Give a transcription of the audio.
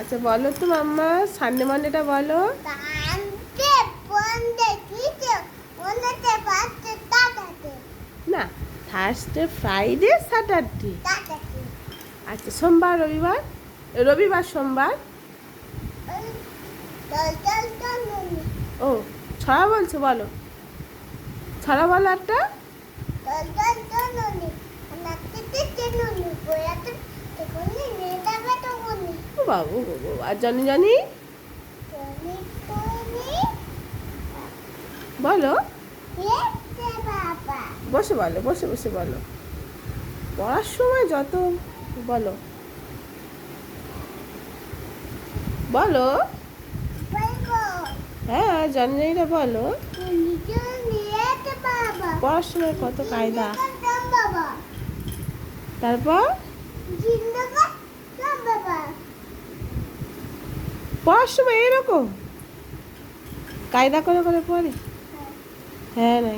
আচ্ছা বলো তো মাম্মা সানডে মানডেটা বলো। না থার্সডে ফ্রাইডে স্যাটারডে আচ্ছা সোমবার রবিবার? রবিবার সোমবার? ও ছড়া বলছো বলো। ছড়া বলো একটা বাবু আর জানি জানি? বলো। বসে বলো, বসে বসে বলো। পড়ার সময় যত, বলো। বলো। হ্যাঁ জানি জানিটা বলো। পড়ার সময় কত কায়দা। তারপর? পড়ার সময় এরকম? কায়দা করে করে পড়ে হ্যাঁ। না